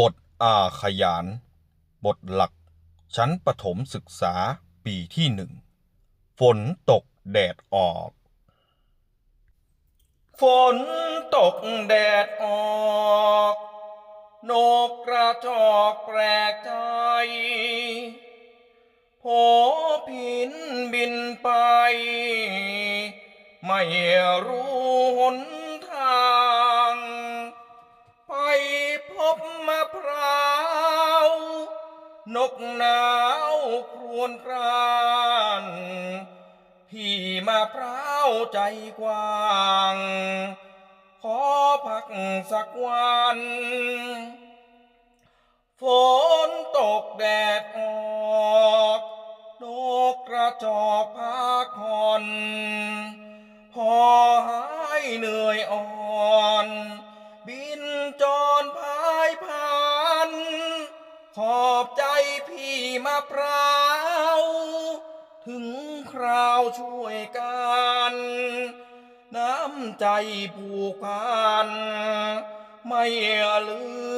บทอาขยาน บทหลัก ชั้นประถมศึกษาปีที่หนึ่ง ฝนตกแดดออก ฝนตกแดดออก นกกระจอกแปลกใจโผพินบินไป ไม่รู้หน นกหนาวครวญครานพี่มะพร้าวใจกว้าง ขอพักสักวัน ฝนตกแดดออกนกกระจอกพักผ่อน พอหายเหนื่อยอ่อน ขอบใจพี่มะพร้าว ถึงคราวช่วยกัน น้ำใจผูกพัน ไม่ลืม